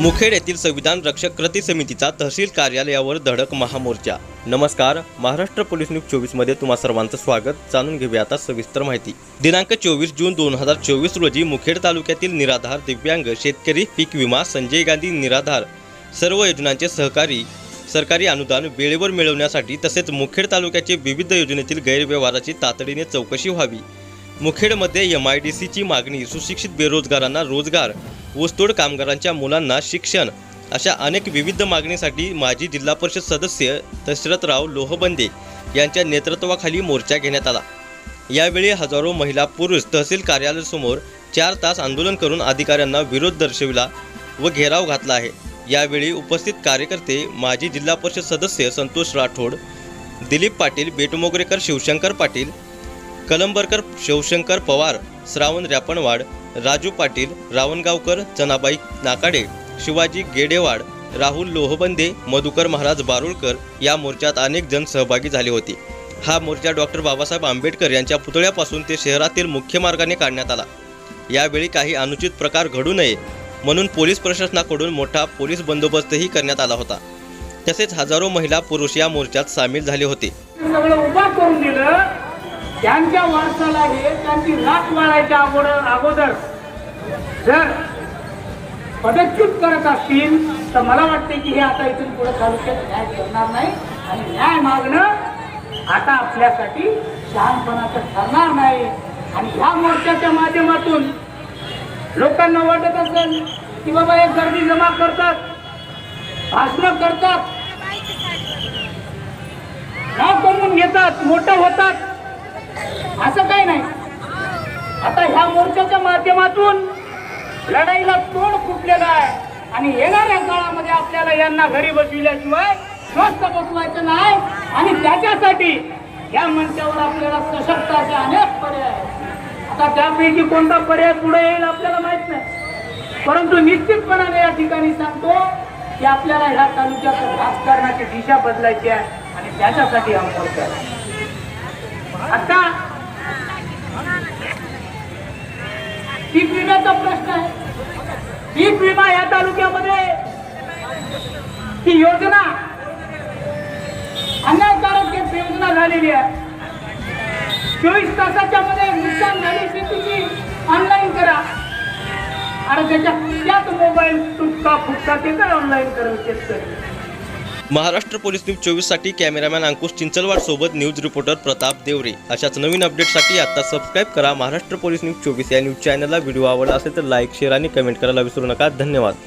मुखेड येथील संविधान रक्षक कृती समितीचा तहसील कार्यालयावर धडक महामोर्चा. नमस्कार महाराष्ट्र पोलीस न्यूज चोवीसमध्ये तुम्हा सर्वांचं स्वागत. जाणून घेऊया आता सविस्तर माहिती. दिनांक चोवीस जून दोन हजार चोवीस रोजी मुखेड तालुक्यातील निराधार दिव्यांग शेतकरी पीक विमा संजय गांधी निराधार सर्व योजनांचे सहकारी सरकारी अनुदान वेळेवर मिळवण्यासाठी तसेच मुखेड तालुक्याचे विविध योजनेतील गैरव्यवहाराची तातडीने चौकशी व्हावी. मुखेडमध्ये एम आय डी सीची मागणी सुशिक्षित बेरोजगारांना रोजगार ऊसतोड कामगारांच्या मुलांना शिक्षण अशा अनेक विविध मागणीसाठी माजी जिल्हा परिषद सदस्य दशरथराव लोहबंदे यांच्या नेतृत्वाखाली मोर्चा घेण्यात आला. यावेळी हजारो महिला पुरुष तहसील कार्यालयासमोर चार तास आंदोलन करून अधिकाऱ्यांना विरोध दर्शविला व घेराव घातला आहे. यावेळी उपस्थित कार्यकर्ते माजी जिल्हा परिषद सदस्य संतोष राठोड दिलीप पाटील बेटमोगरेकर शिवशंकर पाटील कलंबरकर शिवशंकर पवार श्रावण रॅपणवाड राजू पाटील रावणगावकर चनाबाई नाकाडे शिवाजी गेडेवाड राहुल लोहबंदे मधुकर महाराज बारुळकर या मोर्चात अनेक जण सहभागी झाले होते. हा मोर्चा डॉक्टर बाबासाहेब आंबेडकर यांच्या पुतळ्यापासून ते शहरातील मुख्य मार्गाने काढण्यात आला. यावेळी काही अनुचित प्रकार घडू नये म्हणून पोलीस प्रशासनाकडून मोठा पोलीस बंदोबस्तही करण्यात आला होता. तसेच हजारो महिला पुरुष या मोर्चात सामील झाले होते. त्यांच्या वारसाला हे त्यांची लाट मारायच्या अगोदर अगोदर जर पदच्युत करत असतील तर मला वाटते की हे आता इथून पुढे तालुक्यात न्याय करणार नाही आणि न्याय मागणं आता आपल्यासाठी शहाणपणाचं ठरणार नाही. आणि ह्या मोर्चाच्या माध्यमातून लोकांना वाटत असेल की बाबा हे गर्दी जमा करतात भाषण करतात नाव कमवून घेतात मोठं होतात. असं काही नाही. आता ह्या मोर्चाच्या माध्यमातून लढाईला तोड फुटलेलं आहे. आणि येणाऱ्या काळामध्ये आपल्याला यांना घरी बसविल्याशिवाय स्वस्त बसवायचं नाही. आणि त्याच्यासाठी या मंचावर आपल्याला सशक्त असे अनेक पर्याय आता त्यापैकी कोणता पर्याय पुढे येईल आपल्याला माहीत नाही. परंतु निश्चितपणाने या ठिकाणी सांगतो की आपल्याला ह्या तालुक्यात राजकारणाची दिशा बदलायची आहे. आणि त्याच्यासाठी हा मोर्चा आता पीक विम्याचा प्रश्न आहे. पीक विमा या तालुक्यामध्ये ही योजना अन्यायकारक योजना झालेली आहे. चोवीस तासाच्या मध्ये नुकसान झाली शेतीची ऑनलाईन करा. आणि त्याच्या त्याच मोबाईल तुटका फुटका ते काय ऑनलाईन करेल शेतकरी. महाराष्ट्र पोलीस न्यूज चोवीससाठी कॅमेरामॅन अंकुश चिंचलवाड सोबत न्यूज रिपोर्टर प्रताप देवरे. अशाच नवीन अपडेटसाठी आता सबस्क्राईब करा महाराष्ट्र पोलीस न्यूज चोवीस या न्यूज चॅनलला. व्हिडिओ आवडला असेल तर लाईक शेअर आणि कमेंट करायला विसरू नका. धन्यवाद.